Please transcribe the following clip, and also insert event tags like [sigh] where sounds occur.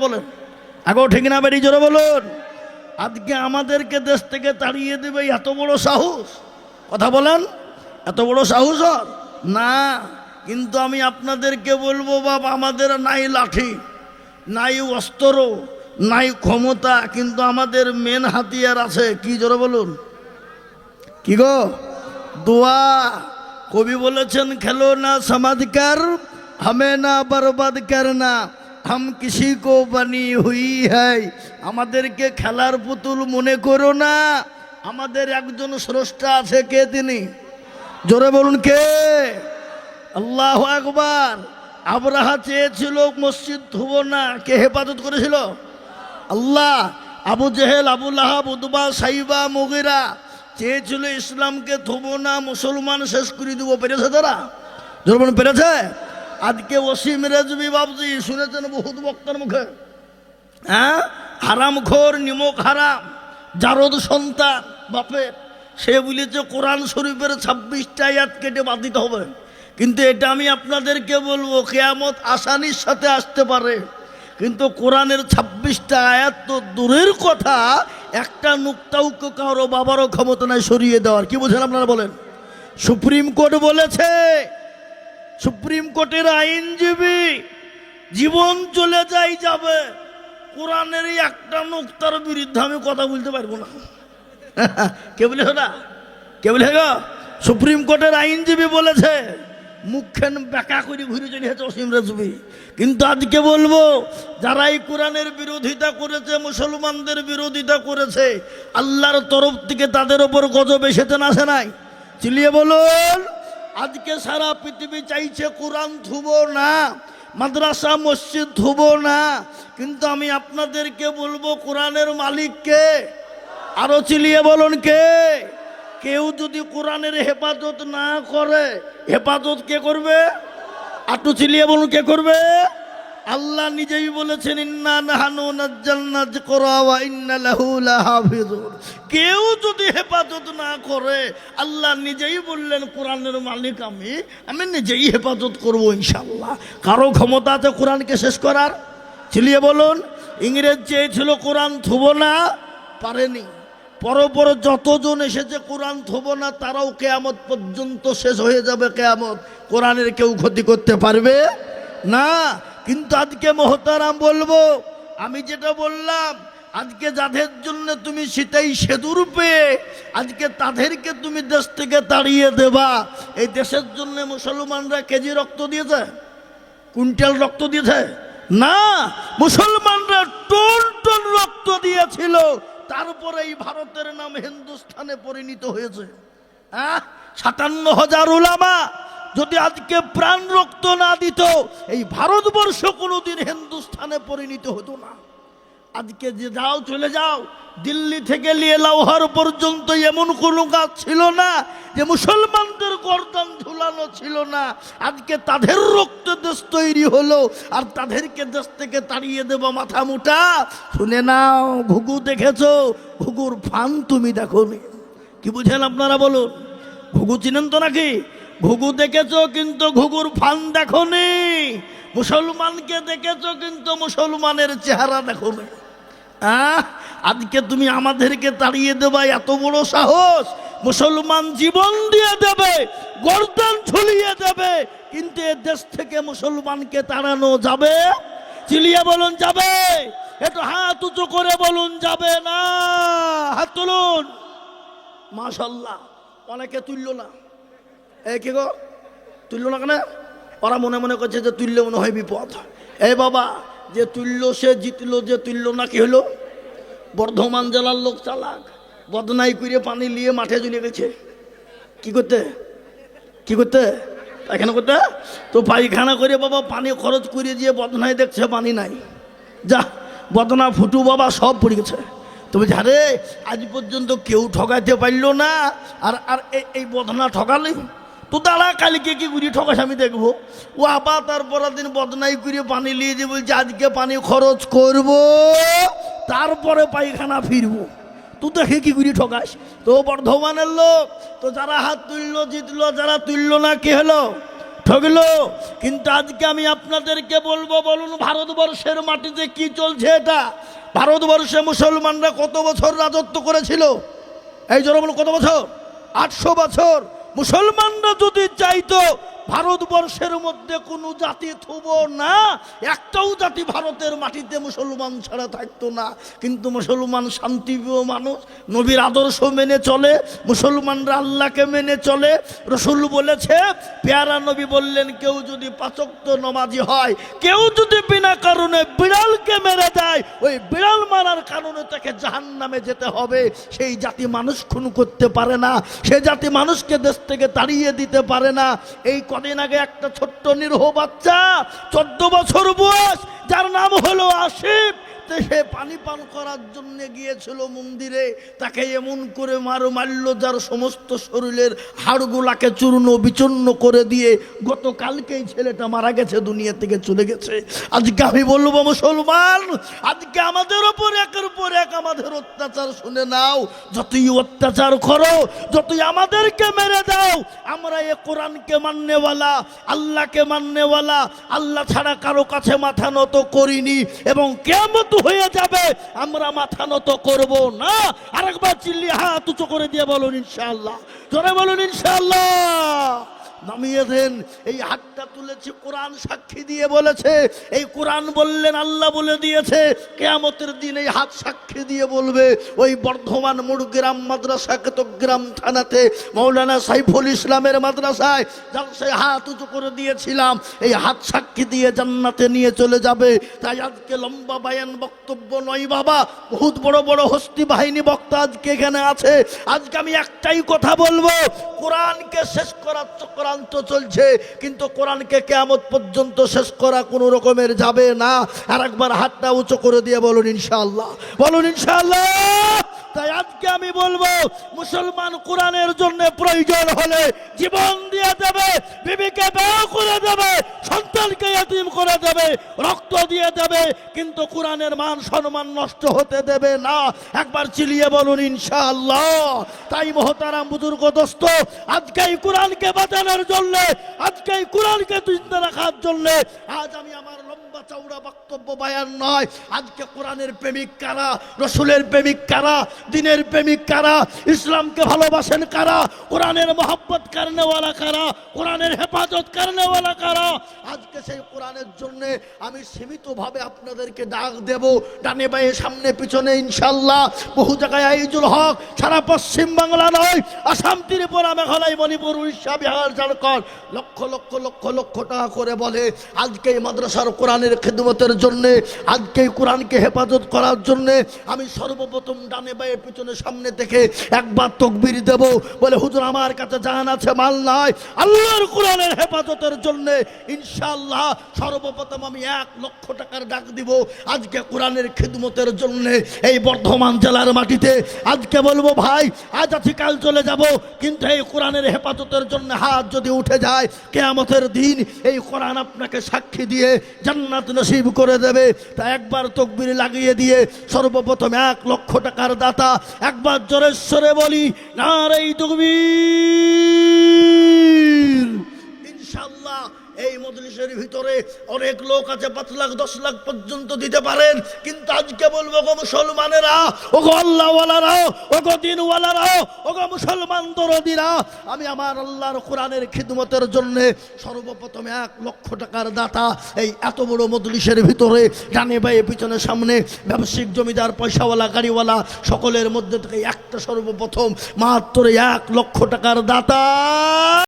বলেন। আগেও ঠিক না বেরিয়ে জোরে বলুন। আজকে আমাদেরকে দেশ থেকে তাড়িয়ে দেবে এত বড় সাহস। কথা বলেন, এত বড় সাহস? না, কিন্তু আমি আপনাদেরকে বলব বাবা আমাদের নাই লাঠি, নাই অস্ত্র, নাই ক্ষমতা, কিন্তু আমাদের মেন হাতিয়ার আছে। কি জোরে বলুন? কি গো? দোয়া। কবি বলেছেন, খেলো না সমাধিকার হামে না বরবাদ করনা হাম কিসি কো বানি হুই হ্যায় আমাদেরকে খেলার পুতুল মনে করো না। আমাদের একজন স্রষ্টা আছে কে তিনি? জোরে বলুন কে? আল্লাহ একবার আবরাহা চেয়েছিল মসজিদ ধুবো না। কে হেফাজত করেছিল? আল্লাহ। আবু জেহেল, আবু লাহাব উদবা সাইবা, মুগিরা চেয়েছিল ইসলামকে থবো না। মুসলমান শেষ করে দেবো। পেরেছে তারা? জোরবন পেরেছে? আজকে ওসিম রেজবি বাবজি শুনেছেন বহুত বক্তার মুখে। হ্যাঁ? হারাম খোর নিমক হারাম, জারদ সন্তান, বাপের। সে বলেছে, কোরআন শরীফের ছাব্বিশটা আয়াত কেটে বাদ দিতে হবে। কিন্তু এটা আমি আপনাদেরকে বলব, কেয়ামত আসানির সাথে আসতে পারে। কিন্তু কোরআনের ছাব্বিশটা আয়াত তো দূরের কথা, একটা নুক্তাও কারও বাবারও ক্ষমতা নাই সরিয়ে দেওয়ার। কি বোঝেন আপনারা বলেন? সুপ্রিম কোর্ট বলেছে সুপ্রিম কোর্টের আইনজীবী, জীবন চলে যাই যাবে। কোরআনের একটা নুক্তার বিরুদ্ধে আমি কথা বলতে পারব না। [laughs] কে বলে না? কে বলে সুপ্রিম কোর্টের আইনজীবী বলেছে, মুখখান বেকা করে ঘুরে চলে গেছে অসীম রেজবি। কিন্তু আজকে বলব, যারা এই কোরআনের বিরোধিতা করেছে, মুসলমানদের বিরোধিতা করেছে, আল্লাহর তরফ থেকে তাদের ওপর গজব এসেছে না আসে নাই? চিলিয়ে বলুন। আজকে সারা পৃথিবী চাইছে কোরআন ধুব না, মাদ্রাসা, মসজিদ ধুব না, কিন্তু আমি আপনাদেরকে বলব কোরআনের মালিককে। আরও চিলিয়ে বলুন কে? কেউ যদি কোরআনের হেফাজত না করে, হেফাজত কে করবে? আটু চিলিয়ে বলুন কে করবে? আল্লাহ নিজেই বলেছেন কেউ যদি হেফাজত না করে, আল্লাহ নিজেই বললেন, কোরআনের মালিক আমি আমি নিজেই হেফাজত করব ইনশাআল্লাহ। কারও ক্ষমতা আছে কোরআনকে শেষ করার? চিলিয়ে বলুন, ইংরেজ চেয়েছিল কোরআন থুব না, পারেনি। পরপর যতজন এসেছে কোরআন থব না, তারাও কেয়ামত পর্যন্ত শেষ হয়ে যাবে কেয়ামত। কোরআনের কেউ ক্ষতি করতে পারবে না। কিন্তু আজকে মহতারাম বলব, আমি যেটা বললাম, আজকে যাদের জন্য তুমি সেটাই সেতুর পেয়ে, আজকে তাদেরকে তুমি দেশ থেকে তাড়িয়ে দেবা। এই দেশের জন্য মুসলমানরা কেজি রক্ত দিয়েছে? কুইন্টাল রক্ত দিয়েছে? না, মুসলমানরা টন টন রক্ত দিয়েছিল। তারপরে এই ভারতের নাম হিন্দুস্থানে পরিণত হয়েছে। হ্যাঁ সাতান্ন হাজার ওলামা যদি আজকে প্রাণ রক্ত না দিত, এই ভারতবর্ষ কোনোদিন হিন্দুস্থানে পরিণত হতো না। আজকে যে যাও, চলে যাও, দিল্লি থেকে নিয়ে লাউহার পর্যন্ত এমন কোনো কাজ ছিল না যে মুসলমানদের গর্দান ঝুলানো ছিল না। আজকে তাদের রক্ত দেশ তৈরি হলো, আর তাদেরকে দেশ থেকে তাড়িয়ে দেবো মাথা মুটা। শুনে নাও, ঘুঘু দেখেছ? ঘুঘুর ফান তুমি দেখো কি বুঝেন আপনারা বলুন? ঘুঘু চিনেন তো নাকি? ঘুঘু দেখেছ কিন্তু ঘুঘুর ফান দেখনি? মুসলমানকে দেখেছ কিন্তু মুসলমানের চেহারা আহ, আজকে তুমি আমাদেরকে তাড়িয়ে দেবা, এত বড় সাহস। মুসলমান জীবন দিয়ে দেবে, গর্দান ঝুলিয়ে দেবে, কিন্তু এ দেশ থেকে মুসলমানকে তাড়ানো যাবে? চিলিয়ে বলুন, যাবে। একটু হাত উঁচু করে বলুন, যাবে না। হাত তুলুন। মাশাল্লাহ অনেকে তুলল না। এ কি গো? তুলল না কেন? ওরা মনে মনে করছে যে তুললে মনে হয় বিপদ। এ বাবা, যে তুললো সে জিতলো, যে তুললো না কি হলো? বর্ধমান জেলার লোক চালাক, বদনাই করে পানি নিয়ে মাঠে চলে গেছে। কি করতে? কি করতে? পায়খানা করতে? তো পায়খানা করে বাবা পানি খরচ করে দিয়ে বদনাই দেখছে পানি নাই। যা, বদনা ফুটু বাবা সব পড়ে গেছে। তুমি জানে আজ পর্যন্ত কেউ ঠকাইতে পারল না। আর আর এই বদনা ঠকালে? তো দাঁড়া কালকে কি করি ঠকাস আমি দেখব ও আবার তারপর দিন বদনাই করে পানি নিয়ে যে বলছে আজকে পানি খরচ করব তারপরে পায়খানা ফিরবো তুই দেখে কি করি ঠকাস তো বর্ধমানের লোক তো যারা হাত তুললো জিতলো যারা তুললো না কি হলো ঠগলো কিন্তু আজকে আমি আপনাদেরকে বলব বলুন ভারতবর্ষের মাটিতে কি চলছে এটা ভারতবর্ষে মুসলমানরা কত বছর রাজত্ব করেছিল? এই জন্য বলুন, কত বছর? আটশো বছর। মুসলমানরা যদি চাইতো ভারতবর্ষের মধ্যে কোনো জাতি থুব না, একটাও জাতি ভারতের মাটিতে মুসলমান ছাড়া থাকতো না। কিন্তু মুসলমান শান্তিপ্রিয় মানুষ, নবীর আদর্শ মেনে চলে, মুসলমানরা আল্লাহকে মেনে চলে। রসুল বলেছে, পেয়ারা নবী বললেন, কেউ যদি পাচক্ত নমাজি হয়, কেউ যদি বিনা কারণে বিড়ালকে মেরে দেয়, ওই বিড়াল মারার কারণে তাকে জাহান নামে যেতে হবে। সেই জাতি মানুষ খুন করতে পারে না, সে জাতি মানুষকে দেশ থেকে তাড়িয়ে দিতে পারে না। এই কদিন আগে একটা ছোট্ট নিরহ বাচ্চা চোদ্দ বছর বয়স যার নাম হলো আসিফ। তো সে পানি পান করার জন্য গিয়েছিল মন্দিরে, তাকে এমন করে মারো মারল যার সমস্ত শরীরের হাড়গুলাকে চূর্ণ বিচূর্ণ করে দিয়ে গতকালকেই ছেলেটা মারা গেছে, দুনিয়া থেকে চলে গেছে। আজকে আমি বলব মুসলমান, আজকে আমাদের ওপর একের পর এক আমাদের অত্যাচার শুনে নাও, যতই অত্যাচার করো, যতই আমাদেরকে মেরে দাও, আমরা এ কোরআনকে মাননেওয়ালা আল্লাহকে মাননেওয়ালা আল্লাহ ছাড়া কারও কাছে মাথা নত করিনি, এবং কেমত হয়ে যাবে। আমরা মাথা নত করব না। আরেকবার চিল্লি হাত উঁচু করে দিয়ে বলুন, ইনশাআল্লাহ। জোরে বলুন, ইনশাআল্লাহ। নামিয়ে দেন। এই হাতটা তুলেছে, কোরআন সাক্ষী দিয়ে বলেছে। এই কোরআন বললেন, আল্লাহ বলে দিয়েছে, কেয়ামতের দিন এই হাত সাক্ষী দিয়ে বলবে, ওই বর্ধমান মুড়গ্রাম মাদ্রাসা কেতগ্রাম থানাতে, মৌলানা সাইফুল ইসলামের মাদ্রাসায় যার সে হাত উঁচু করে দিয়েছিলাম। এই হাত সাক্ষী দিয়ে জান্নাতে নিয়ে চলে যাবে। তাই আজকে লম্বা বায়ান বক্তব্য নয় বাবা, বহুত বড় বড় হস্তি বাহিনী বক্তা আজকে এখানে আছে। আজকে আমি একটাই কথা বলব, কোরআনকে শেষ করার চক্রান্ত চলছে, কিন্তু কোরআনকে কেয়ামত পর্যন্ত শেষ করা কোনো রকমের যাবে না। আর একবার হাতটা উঁচু করে দিয়ে বলুন ইনশাআল্লাহ। বলুন ইনশাআল্লাহ। তাই আজকে আমি বলব, মুসলমান কোরআনের জন্য প্রয়োজন হলে জীবন দিয়ে দেবে, বিবিকে বেয়া করে দেবে, সন্তানকে এতিম করে দেবে, রক্ত দিয়ে দেবে, কিন্তু কোরআনের মান সম্মান নষ্ট হতে দেবে না। একবার চিলিয়ে বলুন, ইনশাআল্লাহ। তাই মহতারাম বুজুর্গ, দোস্ত আজকে এই কোরআনকে বাঁচানোর জন্য আজকে এই কোরআনকে চিন্তা রাখার জন্য, আজ আমি আমার লম্বা চৌড়া বক্তব্য বায়ান নয়। আজকে কোরআনের প্রেমিক কারা? রসুলের প্রেমিক কারা? দিনের প্রেমিক কারা? ইসলামকে ভালোবাসেন কারা? কোরআনের মহব্বত কারণেওয়ালা কারা? কোরআনের হেফাজত কারণেওয়ালা কারা? আজকে সেই কোরআনের জন্য আমি সীমিতভাবে আপনাদেরকে ডাক দেব। ডানে বায়ে, সামনে পিছনে ইনশাল্লাহ বহু জায়গায় আইজুল হক, সারা পশ্চিম বাংলা নয়। আসাম, ত্রিপুরা, মেঘালয়, মণিপুর, উড়িষ্যা, বিহার, ঝাড়খণ্ড। লক্ষ লক্ষ লক্ষ লক্ষ টাকা করে বলে আজকে এই মাদ্রাসার কোরআনের খেদমতের জন্য আজকে কোরআনকে হেফাজত করার জন্য আমি সর্বপ্রথম ডানে বায়ে পিছনে সামনে থেকে একবার তকবির দেব। বলে, হুজুর, আমার কাছে জান আছে, মাল নাই। আল্লাহর কোরআনের হেফাজতের জন্য ইনশাআল্লাহ সর্বপ্রথম আমি এক লক্ষ টাকার ডাক দিব। আজকে কোরআনের খেদমতের জন্য এই বর্ধমান জেলার মাটিতে। আজকে বলব, ভাই, আজ আছি, কাল চলে যাব। কিন্তু এই কোরআনের হেফাজতের জন্য হাত যদি উঠে যায়, কেয়ামতের দিন এই কোরআন আপনাকে সাক্ষী দিয়ে জান্নাত নসিব করে দেবে। তা একবার তকবির লাগিয়ে দিয়ে সর্বপ্রথম এক লক্ষ টাকার দাতা একবার জোরেশ্বরে বলি না রে তকবীর। এই মজলিসের ভিতরে অনেক লোক আছে, পাঁচ লাখ, দশ লাখ পর্যন্ত দিতে পারেন। কিন্তু আজকে বলব গো মুসলমানেরা ও গো আল্লাহওয়ালারা ও গো দিনওয়ালারা ও গো মুসলমান দরদিরা, আমি আমার আল্লাহর কোরআনের খিদমতের জন্য সর্বপ্রথম এক লক্ষ টাকার দাতা এই এত বড় মজলিসের ভিতরে ডানে বায়ে পিছনে সামনে ব্যবসায়িক জমিদার, পয়সাওয়ালা, গাড়িওয়ালা, সকলের মধ্যে থেকে একটা সর্বপ্রথম মাত্র এক লক্ষ টাকার দাতা।